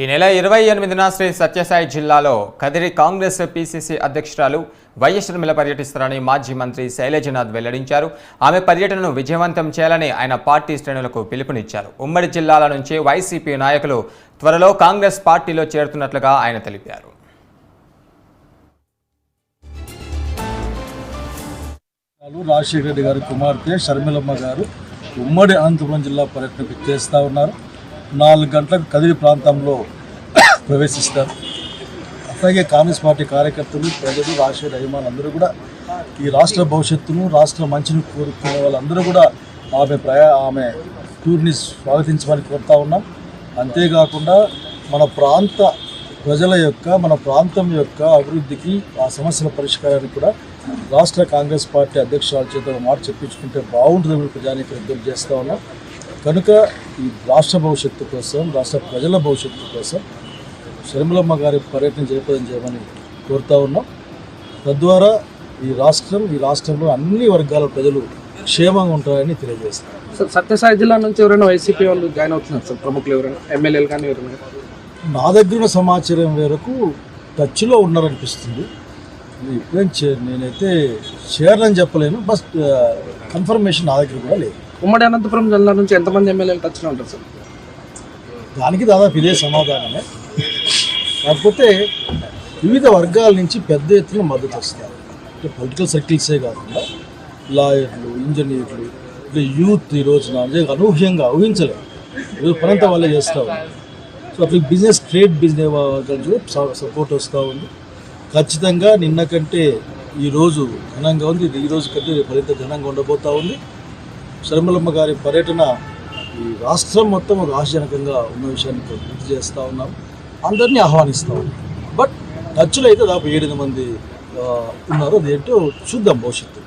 ఈ నెల ఇరవై ఎనిమిదిన శ్రీ సత్యసాయి జిల్లాలో కదిరి కాంగ్రెస్ పిసిసి అధ్యక్షురాలు వైఎస్ షర్మిల పర్యటిస్తారని మాజీ మంత్రి శైలజనాథ్ వెల్లడించారు. ఆమె పర్యటనను విజయవంతం చేయాలని ఆయన పార్టీ శ్రేణులకు పిలుపునిచ్చారు. ఉమ్మడి జిల్లాల నుంచి వైసీపీ నాయకులు త్వరలో కాంగ్రెస్ పార్టీలో చేరుతున్నట్లుగా ఆయన తెలిపారు. రాజశేఖర రెడ్డి గారి కుమార్తె షర్మిలమ్మ గారు ఉమ్మడి అనంతపురం జిల్లా పర్యటనకు చేస్తూ ఉన్నారు. నాలుగు గంటలకు కదిరి ప్రాంతంలో ప్రవేశిస్తారు. అట్లాగే కాంగ్రెస్ పార్టీ కార్యకర్తలు ప్రజలు రాజశేఖర అభిమానులు అందరూ కూడా ఈ రాష్ట్ర భవిష్యత్తును రాష్ట్ర మంచిని కోరుకునే వాళ్ళందరూ కూడా ఆమె ప్రయా ఆమె టూర్ని స్వాగతించమని కోరుతా ఉన్నాం. అంతేకాకుండా మన ప్రాంత ప్రజల యొక్క మన ప్రాంతం యొక్క అభివృద్ధికి ఆ సమస్యల పరిష్కారానికి కూడా రాష్ట్ర కాంగ్రెస్ పార్టీ అధ్యక్షురాల చేత మాట చెప్పించుకుంటే బాగుంటుందని ప్రజానికి విజ్ఞప్తి చేస్తూ ఉన్నాం. కనుక ఈ రాష్ట్ర భవిష్యత్తు కోసం రాష్ట్ర ప్రజల భవిష్యత్తు కోసం షర్మిలమ్మ గారి పర్యటన జయప్రదం చేయమని కోరుతా ఉన్నాం. తద్వారా ఈ రాష్ట్రం ఈ రాష్ట్రంలో అన్ని వర్గాల ప్రజలు క్షేమంగా ఉంటారని తెలియజేస్తాం సార్ సత్యసాయి జిల్లా నుంచి ఎవరైనా వైసీపీ వాళ్ళు జాయిన్ అవుతున్నారు సార్? ప్రముఖులు ఎవరైనా ఎమ్మెల్యేలు కానీ ఎవరైనా? నా దగ్గర సమాచారం మేరకు టచ్లో ఉన్నారనిపిస్తుంది. ఇప్పుడేం చే నేనైతే చేరని చెప్పలేను. బట్ కన్ఫర్మేషన్ నా దగ్గర కూడా లేదు. ఉమ్మడి అనంతపురం జిల్లా నుంచి ఎంతమంది ఎమ్మెల్యేలు టచ్లో ఉంటారు సార్? దానికి దాదాపు ఇదే సమాధానమే. కాకపోతే వివిధ వర్గాల నుంచి పెద్ద ఎత్తున మద్దతు వస్తారు. అంటే పొలిటికల్ సర్కిల్సే కాకుండా లాయర్లు ఇంజనీర్లు ఇట్లా యూత్ ఈ రోజున అనూహ్యంగా ఊహించలేదు ఈరోజు పనంత వాళ్ళే చేస్తూ ఉన్నారు. సో అట్లా బిజినెస్ ట్రేడ్ బిజినెస్ సపోర్ట్ వస్తూ ఉంది. ఖచ్చితంగా నిన్న కంటే ఈరోజు ఘనంగా ఉంది. ఇది ఈ రోజు కంటే రేపు మరింత ఘనంగా ఉండబోతూ ఉంది. శర్మలమ్మ గారి పర్యటన ఈ రాష్ట్రం మొత్తం ఒక ఉన్న విషయాన్ని గుర్తు చేస్తూ ఉన్నాం. అందరినీ ఆహ్వానిస్తూ ఉన్నాం. బట్ టచ్లో అయితే దాదాపు ఏడు మంది ఆ, ఉన్నారు. అదేంటో చూద్దాం భవిష్యత్తు